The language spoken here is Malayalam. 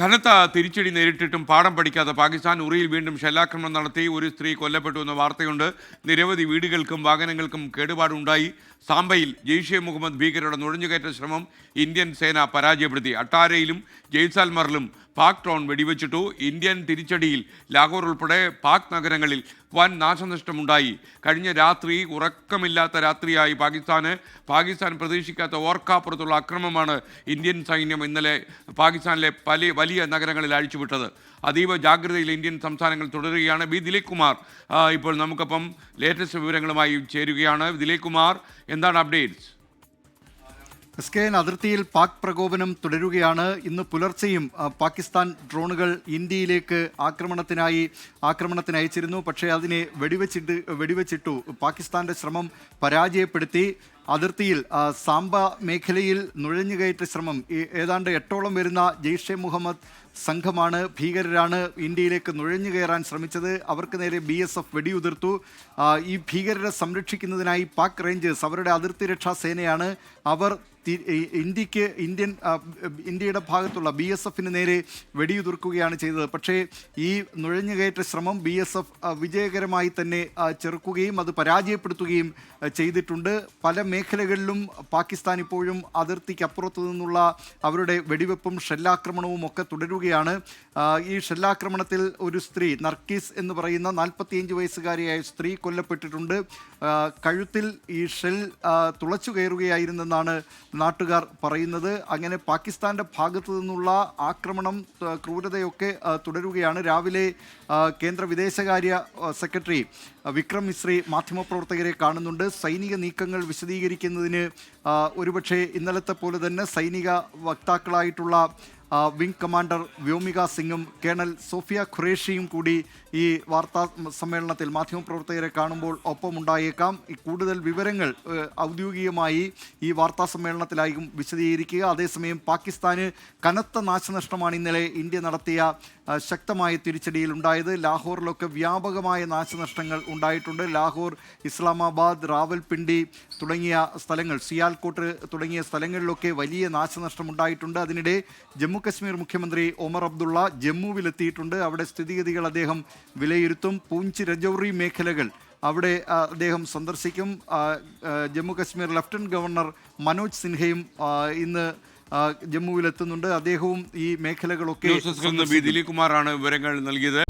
കനത്ത തിരിച്ചടി നേരിട്ടിട്ടും പാഠം പഠിക്കാതെ പാകിസ്ഥാൻ ഉറിയിൽ വീണ്ടും ഷെല്ലാക്രമണം നടത്തി. ഒരു സ്ത്രീ കൊല്ലപ്പെട്ടു എന്ന വാർത്തയുണ്ട്. നിരവധി വീടുകൾക്കും വാഹനങ്ങൾക്കും കേടുപാടുണ്ടായി. സാംബയിൽ ജെയ്ഷെ മുഹമ്മദ് ഭീകരരുടെ നുഴഞ്ഞുകയറ്റ ശ്രമം ഇന്ത്യൻ സേന പരാജയപ്പെടുത്തി. അട്ടാരയിലും ജയ്സാൽമറിലും പാക് ഡ്രോൺ വെടിവെച്ചിട്ടു ഇന്ത്യൻ തിരിച്ചടിയിൽ ലാഹോർ ഉൾപ്പെടെ പാക് നഗരങ്ങളിൽ വൻ നാശനഷ്ടമുണ്ടായി. കഴിഞ്ഞ രാത്രി ഉറക്കമില്ലാത്ത രാത്രിയായി പാകിസ്ഥാന്. പാകിസ്ഥാൻ പ്രതീക്ഷിക്കാത്ത ഓർക്കാപ്പുറത്തുള്ള അക്രമമാണ് ഇന്ത്യൻ സൈന്യം ഇന്നലെ പാകിസ്ഥാനിലെ പല വലിയ നഗരങ്ങളിൽ അഴിച്ചുവിട്ടത്. അതീവ ജാഗ്രതയിൽ ഇന്ത്യൻ സംസ്ഥാനങ്ങൾ തുടരുകയാണ്. ബി ദിലീപ് കുമാർ ഇപ്പോൾ നമുക്കപ്പം ലേറ്റസ്റ്റ് വിവരങ്ങളുമായി ചേരുകയാണ്. ദിലീപ് കുമാർ എന്താണ് അപ്ഡേറ്റ്സ്? എസ് അതിർത്തിയിൽ പാക് പ്രകോപനം തുടരുകയാണ്. ഇന്ന് പുലർച്ചെയും പാകിസ്ഥാൻ ഡ്രോണുകൾ ഇന്ത്യയിലേക്ക് ആക്രമണത്തിനായി ആക്രമണത്തിന് അയച്ചിരുന്നു. പക്ഷേ അതിനെ വെടിവെച്ചിട്ട് വെടിവെച്ചിട്ടു പാകിസ്ഥാന്റെ ശ്രമം പരാജയപ്പെടുത്തി. അതിർത്തിയിൽ സാമ്പ മേഖലയിൽ നുഴഞ്ഞുകയറ്റ ശ്രമം. ഏതാണ്ട് എട്ടോളം വരുന്ന ജെയ്ഷെ മുഹമ്മദ് സംഘമാണ് ഭീകരരാണ് ഇന്ത്യയിലേക്ക് നുഴഞ്ഞു കയറാൻ ശ്രമിച്ചത്. അവർക്ക് നേരെ ബി എസ് എഫ് വെടിയുതിർത്തു. ഈ ഭീകരരെ സംരക്ഷിക്കുന്നതിനായി പാക് റേഞ്ചേഴ്സ് അവരുടെ അതിർത്തി രക്ഷാ സേനയാണ്. അവർ ഇന്ത്യയ്ക്ക് ഇന്ത്യൻ ഇന്ത്യയുടെ ഭാഗത്തുള്ള ബി എസ് എഫിന് നേരെ വെടിയുതിർക്കുകയാണ് ചെയ്തത്. പക്ഷേ ഈ നുഴഞ്ഞുകയറ്റ ശ്രമം ബി എസ് എഫ് വിജയകരമായി തന്നെ ചെറുക്കുകയും അത് പരാജയപ്പെടുത്തുകയും ചെയ്തിട്ടുണ്ട്. പല മേഖലകളിലും പാകിസ്ഥാൻ ഇപ്പോഴും അതിർത്തിക്കപ്പുറത്തു നിന്നുള്ള അവരുടെ വെടിവെപ്പും ഷെല്ലാക്രമണവും ഒക്കെ തുടരുകയാണ്. ഈ ഷെല്ലാക്രമണത്തിൽ ഒരു സ്ത്രീ നർക്കീസ് എന്ന് പറയുന്ന നാൽപ്പത്തിയഞ്ച് വയസ്സുകാരിയായ സ്ത്രീ കൊല്ലപ്പെട്ടിട്ടുണ്ട്. കഴുത്തിൽ ഈ ഷെൽ തുളച്ചു കയറുകയായിരുന്നെന്നാണ് നാട്ടുകാർ പറയുന്നത്. അങ്ങനെ പാകിസ്ഥാന്റെ ഭാഗത്തു നിന്നുള്ള ആക്രമണം ക്രൂരതയൊക്കെ തുടരുകയാണ്. രാവിലെ കേന്ദ്ര വിദേശകാര്യ സെക്രട്ടറി വിക്രം മിശ്രി മാധ്യമപ്രവർത്തകരെ കാണുന്നുണ്ട്. സൈനിക നീക്കങ്ങൾ വിശദീകരിക്കുന്നതിന് ഒരുപക്ഷെ ഇന്നലത്തെ പോലെ തന്നെ സൈനിക വക്താക്കളായിട്ടുള്ള വിംഗ് കമാൻഡർ വ്യോമിക സിംഗും കേണൽ സോഫിയ ഖുറേഷിയും കൂടി ഈ വാർത്താ സമ്മേളനത്തിൽ മാധ്യമപ്രവർത്തകരെ കാണുമ്പോൾ ഒപ്പമുണ്ടായേക്കാം. കൂടുതൽ വിവരങ്ങൾ ഔദ്യോഗികമായി ഈ വാർത്താ സമ്മേളനത്തിലായിരിക്കും വിശദീകരിക്കുക. അതേസമയം പാകിസ്ഥാന് കനത്ത നാശനഷ്ടമാണ് ഇന്നലെ ഇന്ത്യ നടത്തിയ ശക്തമായ തിരിച്ചടിയിൽ ഉണ്ടായത്. ലാഹോറിലൊക്കെ വ്യാപകമായ നാശനഷ്ടങ്ങൾ ഉണ്ടായിട്ടുണ്ട്. ലാഹോർ ഇസ്ലാമാബാദ് റാവൽപിണ്ടി തുടങ്ങിയ സ്ഥലങ്ങൾ സിയാൽകോട്ട് തുടങ്ങിയ സ്ഥലങ്ങളിലൊക്കെ വലിയ നാശനഷ്ടം ഉണ്ടായിട്ടുണ്ട് അതിനിടെ ജമ്മു കശ്മീർ മുഖ്യമന്ത്രി ഒമർ അബ്ദുള്ള ജമ്മുവിലെത്തിയിട്ടുണ്ട്. അവിടെ സ്ഥിതിഗതികൾ അദ്ദേഹം വിലയിരുത്തും. പൂഞ്ച് രജൌറി മേഖലകൾ അവിടെ അദ്ദേഹം സന്ദർശിക്കും. ജമ്മുകശ്മീർ ജമ്മു കശ്മീർ ലഫ്റ്റനന്റ് ഗവർണർ മനോജ് സിൻഹയും ഇന്ന് ജമ്മുവിലെത്തുന്നുണ്ട്. അദ്ദേഹവും ഈ മേഖലകളൊക്കെ ദിലീപ് കുമാറാണ് വിവരങ്ങൾ നൽകിയത്.